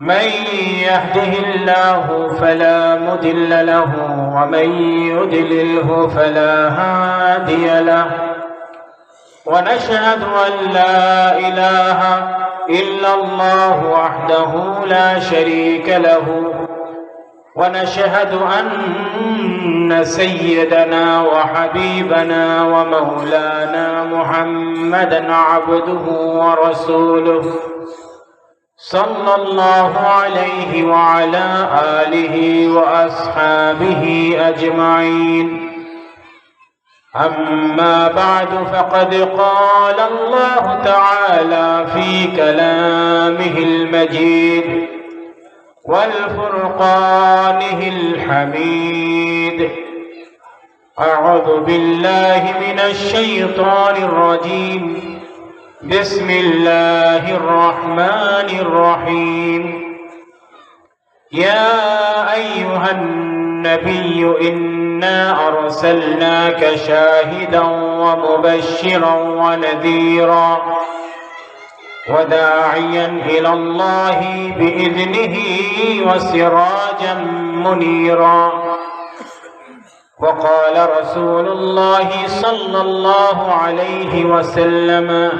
من يهده الله فلا مضل له ومن يضلله فلا هادي له. ونشهد أن لا إله إلا الله وحده لا شريك له. ونشهد أن سيدنا وحبيبنا ومولانا محمدا عبده ورسوله. صلى الله عليه وعلى آله وأصحابه أجمعين. أما بعد فقد قال الله تعالى في كلامه المجيد والفرقانه الحميد. أعوذ بالله من الشيطان الرجيم. بسم الله الرحمن الرحيم. يا أيها النبي إنا أرسلناك شاهدا ومبشرا ونذيرا وداعيا إلى الله بإذنه وسراجا منيرا. وقال رسول الله صلى الله عليه وسلم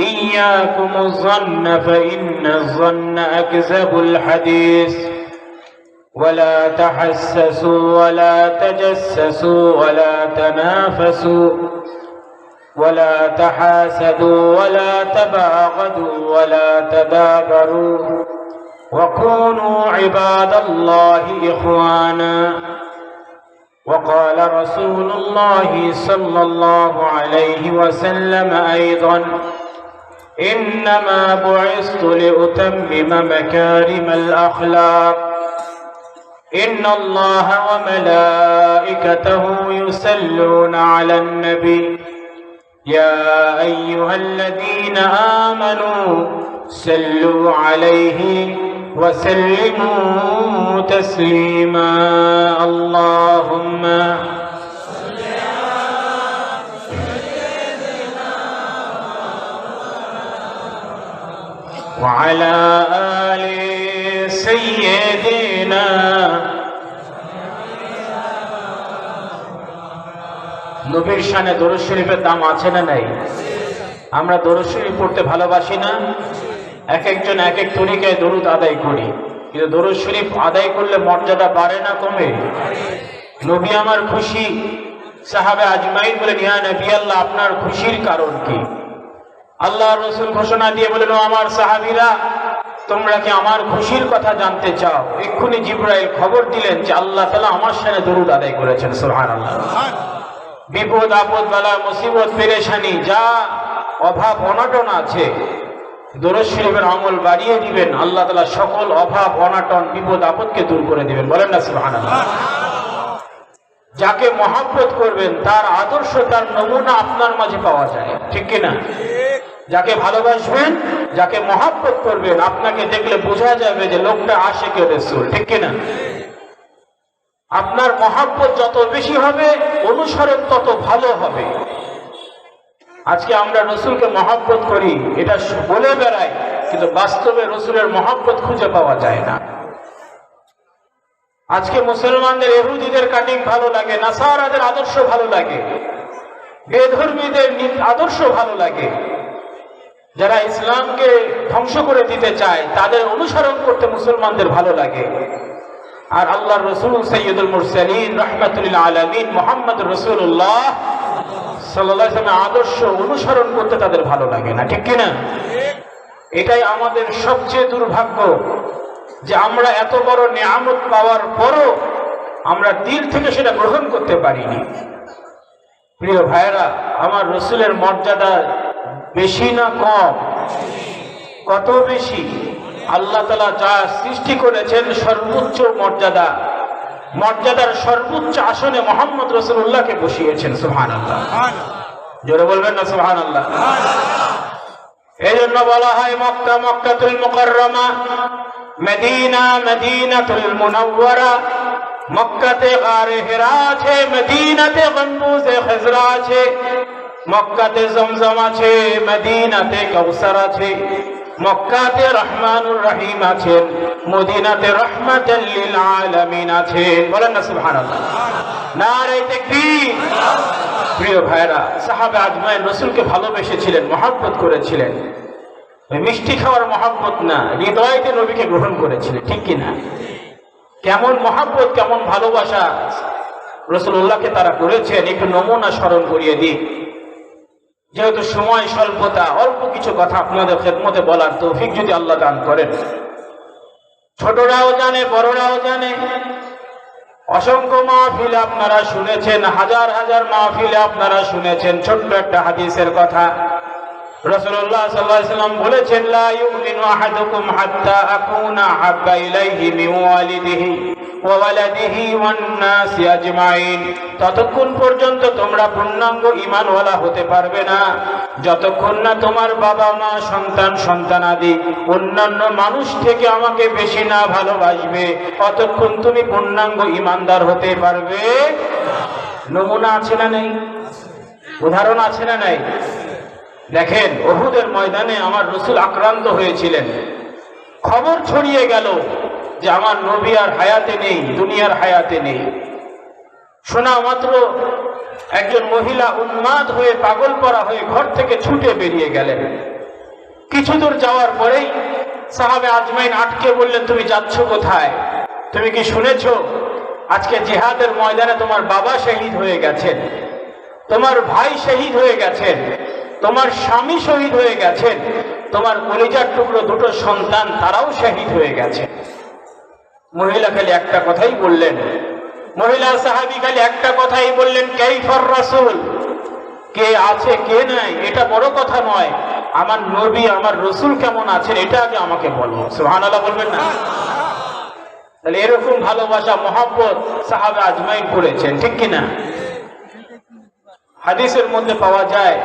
إياكم الظن فإن الظن أكذب الحديث. ولا تحسسوا ولا تجسسوا ولا تنافسوا. ولا تحاسدوا ولا تباغضوا ولا تدابروا. وكونوا عباد الله إخوانا. وقال رسول الله صلى الله عليه وسلم أيضا إنما بعثت لأتمم مكارم الأخلاق. إن الله وملائكته يسلون على النبي. يا أيها الذين آمنوا سلوا عليه وسلموا تسليما. اللهم وعلى آل سيدنا নবীর শানে দরুদ শরীফের দাম আছে না নাই আমরা দরুদ শরীফ পড়তে ভালোবাসি না এক একজন এক এক তরিকায় দরুদ আদায় করি কিন্তু দরুদ শরীফ আদায় করলে মর্যাদা বাড়ে না কমে নবী আমার খুশি সাহাবে আজমাইন বলেন ইয়া নবী আল্লাহ আপনার খুশির কারণ কি আল্লাহ রসুল ঘোষণা দিয়ে বলেন আমার সাহাবিরা, তোমরা কি আমার খুশির কথা জানতে চাও? এক্ষুনি জিব্রাইল খবর দিলেন যে আল্লাহ তালা আমার সাথে দরুদ আদায় করেছেন সোহান আল্লাহ বিপদ, আপদ, বালা, মুসিবত, পেরেশানি, যা অভাব, অনাটন আছে দরজ শরীফের আমল বাড়িয়ে দিবেন, আল্লাহ তালা সকল অভাব, অনাটন, বিপদ, আপদকে দূর করে দিবেন। বলেন না সোহান আল্লাহ যাকে মহাব্বত করবেন, তার আদর্শ, তার নমুনা আপনার মাঝে পাওয়া যায়, ঠিক কিনা? যাকে ভালোবাসবেন, যাকে মহাব্বত করবেন, আপনাকে দেখলে বোঝা যাবে যে লোকটা আসে কে রসুল, ঠিক কিনা? আপনার মহাব্বত যত বেশি হবে, অনুসরণ তত ভালো হবে। আজকে আমরা রসুলকে মহাব্বত করি, এটা বলে বেড়াই কিন্তু বাস্তবে রসুলের মহাব্বত খুঁজে পাওয়া যায় না। আজকে মুসলমানদের এহুদিদের কাটিং ভালো লাগে, নাসারাদের আদর্শ ভালো লাগে, বেধর্মীদের আদর্শ ভালো লাগে। যারা ইসলামকে ধ্বংস করে দিতে চায়, তাদের অনুসরণ করতে মুসলমানদের ভালো লাগে। আর আল্লাহ রসুল সৈয়দুল মুরসালিন রহমতুল্লাহ আলমিন মোহাম্মদ রসুল্লাহ সাল্লাহ আদর্শ অনুসরণ করতে তাদের ভালো লাগে না, ঠিক কিনা? এটাই আমাদের সবচেয়ে দুর্ভাগ্য যে আমরা এত বড় নিয়ামত পাওয়ার পরও আমরা দিল থেকে সেটা গ্রহণ করতে পারিনি। প্রিয় ভাইয়েরা, আমার রসুলের মর্যাদা বেশি না কম? কত বেশি? আল্লাহ তালা যা সৃষ্টি করেছেন সর্বোচ্চ মর্যাদা। মর্যাদার সর্বোচ্চ আসনে মোহাম্মদ রসুল্লাহকে বসিয়েছেন সুহান আল্লাহ জোরে বলবেন না সুহান আল্লাহ এই জন্য বলা হয় মক্কা, মক্কাতুল মুকাররমা, মদিনা, মদিনাতুল মুনাওয়ারা। মক্কাতে গারে হেরা আছে মদিনাতে গম্বুজে খেজরা আছে। মক্কাতে জমজম আছে, মদিনাতে কৌসার আছে, মক্কাতে রহমানুর রহিম আছেন মদিনাতে রহমাতাল লিল আলামিন আছেন বলেন না, সুবহানাল্লাহ। নারে তাকবীর। প্রিয় ভাইরা সাহাবে আজমাইন রসুলকে ভালোবেসেছিলেন, মহাব্বত করেছিলেন। মিষ্টি খাওয়ার মহাব্বত না, হৃদয়তে নবীকে গ্রহণ করেছিলেন, ঠিক কিনা কেমন মহাব্বত, কেমন ভালোবাসা। রসুল্লাহকে তারা করেছেন, একটু নমুনা স্মরণ করিয়ে দিই। যেহেতু সময় স্বল্পতা, অল্প কিছু কথা আপনাদের খেদমতে বলার তৌফিক যদি আল্লাহ দান করেন। ছোটরাও জানে, বড়রাও জানে। অসংখ্য মাহফিল আপনারা শুনেছেন, হাজার হাজার মাহফিলে আপনারা শুনেছেন, ছোট্ট একটা হাদিসের কথা। বলেছেন ইলাইহি ততক্ষণ পর্যন্ত তোমরা পূর্ণাঙ্গ ঈমানওয়ালা হতে পারবে না। যতক্ষণ না তোমার বাবা মা, সন্তান সন্তানাদি অন্যান্য মানুষ থেকে আমাকে বেশি না ভালোবাসবে, ততক্ষণ তুমি পূর্ণাঙ্গ ঈমানদার হতে পারবে। নমুনা আছে না নেই? উদাহরণ আছে না নাই? দেখেন অহুদের ময়দানে আমার রসুল আক্রান্ত হয়েছিলেন। খবর ছড়িয়ে গেল। যে আমার নবী আর হায়াতে নেই, দুনিয়ার হায়াতে নেই। শোনা মাত্র একজন মহিলা উন্মাদ হয়ে পাগল পরা হয়ে ঘর থেকে ছুটে বেরিয়ে গেলেন। কিছু দূর যাওয়ার পরেই সাহাবে আজমাইন আটকে বললেন, তুমি যাচ্ছ কোথায়? তুমি কি শুনেছ আজকে জিহাদের ময়দানে তোমার বাবা শহীদ হয়ে গেছেন? তোমার ভাই শহীদ হয়ে গেছেন? তোমার স্বামী শহীদ হয়ে গেছেন? তোমার কলিজার টুকরো দুটো সন্তান তারাও শহীদ হয়ে গেছে। মহিলা খালি একটা কথাই বললেন। মহিলা সাহাবি খালি একটা কথাই বললেন, কেইফর রাসুল? কে আছে, কে নাই, এটা বড় কথা নয়। আমার নবী, আমার রসুল কেমন আছেন, এটা আগে আমাকে বলো। সুহান বলবেন না? তাহলে এরকম ভালোবাসা, মহাব্বত সাহাবে আজমাইন করেছেন, ঠিক কিনা? হাদিসের মধ্যে পাওয়া যায়